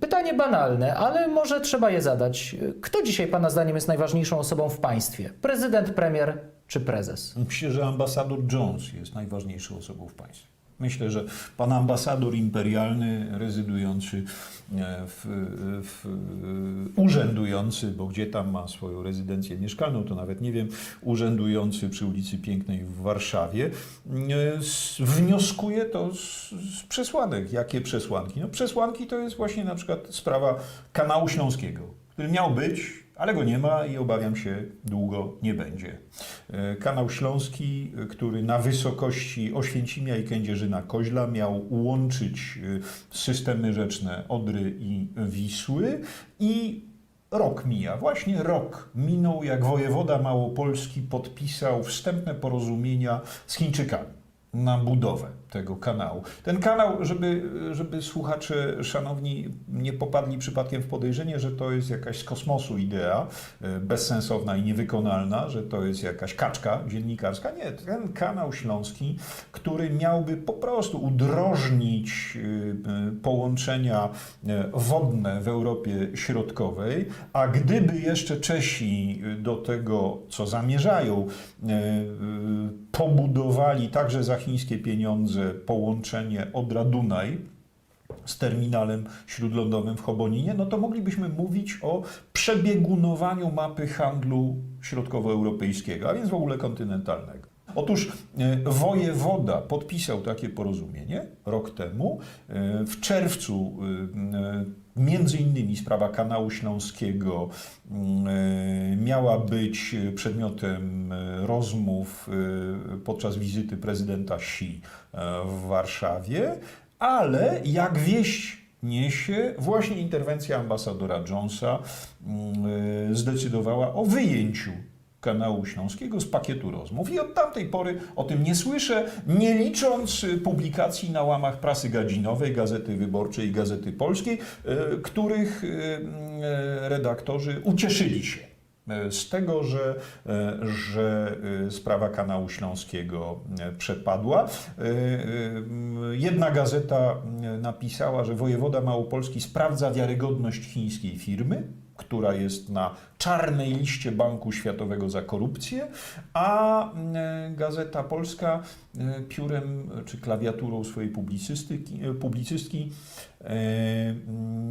Pytanie banalne, ale może trzeba je zadać. Kto dzisiaj Pana zdaniem jest najważniejszą osobą w państwie? Prezydent, premier czy prezes? Myślę, że ambasador Jones jest najważniejszą osobą w państwie. Myślę, że pan ambasador imperialny, rezydujący e, w, w, urzędujący, bo gdzie tam ma swoją rezydencję mieszkalną, to nawet nie wiem, urzędujący przy ulicy Pięknej w Warszawie, e, wnioskuje to z, z przesłanek. Jakie przesłanki? No przesłanki to jest właśnie na przykład sprawa kanału śląskiego, który miał być, ale go nie ma i obawiam się, długo nie będzie. E, Kanał Śląski, e, który na wysokości Oświęcimia i Kędzierzyna Koźla miał łączyć e, systemy rzeczne Odry i Wisły i rok mija, właśnie rok minął, jak wojewoda Małopolski podpisał wstępne porozumienia z Chińczykami na budowę tego kanału. Ten kanał, żeby, żeby słuchacze szanowni nie popadli przypadkiem w podejrzenie, że to jest jakaś z kosmosu idea, e, bezsensowna i niewykonalna, że to jest jakaś kaczka dziennikarska. Nie, ten kanał śląski, który miałby po prostu udrożnić y, połączenia e, wodne w Europie Środkowej, a gdyby jeszcze Czesi do tego, co zamierzają, e, pobudowali także za chińskie pieniądze połączenie Odra-Dunaj, z terminalem śródlądowym w Choboninie, no to moglibyśmy mówić o przebiegunowaniu mapy handlu środkowoeuropejskiego, a więc w ogóle kontynentalnego. Otóż e, wojewoda podpisał takie porozumienie rok temu. E, W czerwcu e, między innymi sprawa kanału śląskiego mm, e, miała być przedmiotem e, rozmów e, podczas wizyty prezydenta Xi e, w Warszawie, ale jak wieść niesie, właśnie interwencja ambasadora Jonesa mm, e, zdecydowała o wyjęciu kanału śląskiego z pakietu rozmów. I od tamtej pory o tym nie słyszę, nie licząc y, publikacji na łamach prasy gadzinowej, Gazety Wyborczej i Gazety Polskiej, y, których y, redaktorzy ucieszyli się z tego, że, że sprawa kanału śląskiego przepadła. Jedna gazeta napisała, że wojewoda małopolski sprawdza wiarygodność chińskiej firmy, która jest na czarnej liście Banku Światowego za korupcję, a e, Gazeta Polska e, piórem czy klawiaturą swojej publicystyki, e, publicystki e,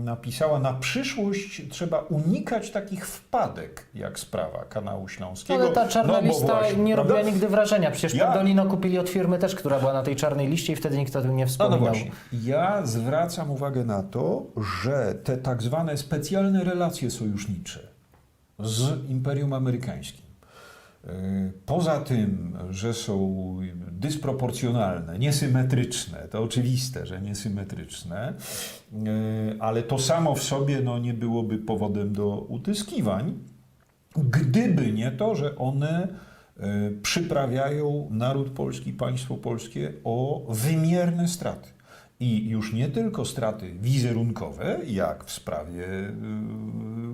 napisała, na przyszłość trzeba unikać takich wpadek, jak sprawa kanału śląskiego. Ale ta czarna No lista właśnie, nie prawda? robiła nigdy wrażenia. Przecież Ja- Pendolino kupili od firmy też, która była na tej czarnej liście i wtedy nikt o tym nie No, no wspominał. właśnie. Ja zwracam uwagę na to, że te tak zwane specjalne relacje sojusznicze z Imperium Amerykańskim, yy, poza tym, że są dysproporcjonalne, niesymetryczne, to oczywiste, że niesymetryczne, yy, ale to samo w sobie no, nie byłoby powodem do utyskiwań, gdyby nie to, że one e, przyprawiają naród polski, państwo polskie o wymierne straty. I już nie tylko straty wizerunkowe, jak w sprawie e,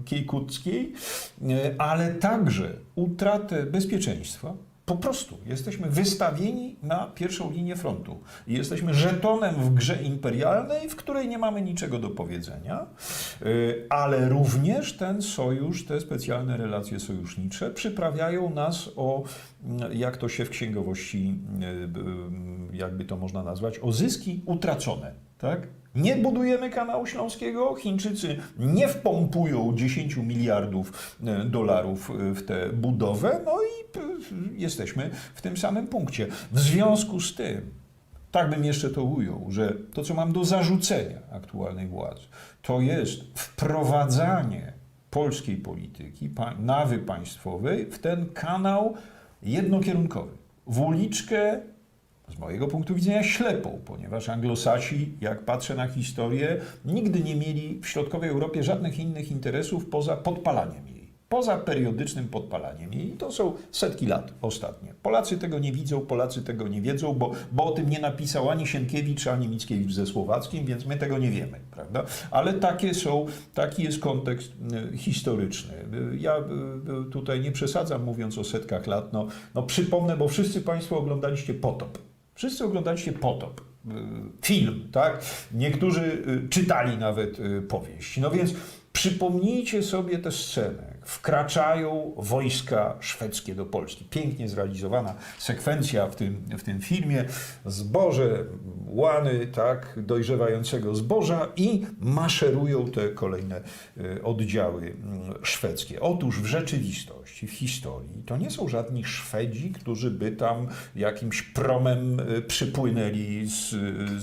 kiejkuckiej, e, ale także utratę bezpieczeństwa. Po prostu jesteśmy wystawieni na pierwszą linię frontu. Jesteśmy żetonem w grze imperialnej, w której nie mamy niczego do powiedzenia, y, ale również ten sojusz, te specjalne relacje sojusznicze przyprawiają nas o, mm, jak to się w księgowości, y, y, jakby to można nazwać, o zyski utracone. Tak? Nie budujemy kanału śląskiego, Chińczycy nie wpompują 10 miliardów e, dolarów e, w tę budowę, no i jesteśmy w tym samym punkcie. W związku z tym, tak bym jeszcze to ujął, że to, co mam do zarzucenia aktualnej władzy, to jest wprowadzanie polskiej polityki, nawy państwowej w ten kanał jednokierunkowy, w uliczkę z mojego punktu widzenia ślepą, ponieważ anglosasi, jak patrzę na historię, nigdy nie mieli w środkowej Europie żadnych innych interesów poza podpalaniem jej. Poza periodycznym podpalaniem jej. I to są setki lat ostatnie. Polacy tego nie widzą, Polacy tego nie wiedzą, bo, bo o tym nie napisał ani Sienkiewicz, ani Mickiewicz ze Słowackim, więc my tego nie wiemy, prawda? Ale takie są, taki jest kontekst y, historyczny. Y, Ja y, tutaj nie przesadzam mówiąc o setkach lat. No, no przypomnę, bo wszyscy Państwo oglądaliście Potop. Wszyscy oglądaliście Potop. film, tak? Niektórzy y, czytali nawet y, powieść. No więc przypomnijcie sobie tę scenę. Wkraczają wojska szwedzkie do Polski. Pięknie zrealizowana sekwencja w tym, w tym filmie. Zboże, łany, tak, dojrzewającego zboża i maszerują te kolejne y, oddziały mm, szwedzkie. Otóż w rzeczywistości, w historii, to nie są żadni Szwedzi, którzy by tam jakimś promem y, przypłynęli z,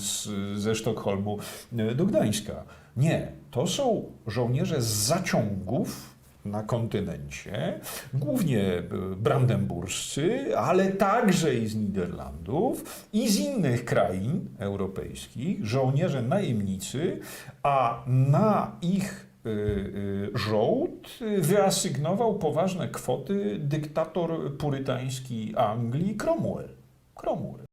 z, ze Sztokholmu y, do Gdańska. Nie, to są żołnierze z zaciągów na kontynencie, głównie y, brandenburscy, ale także i z Niderlandów i z innych krain europejskich, żołnierze najemnicy, a na ich y, y, żołd wyasygnował poważne kwoty dyktator purytański Anglii Cromwell. Cromwell.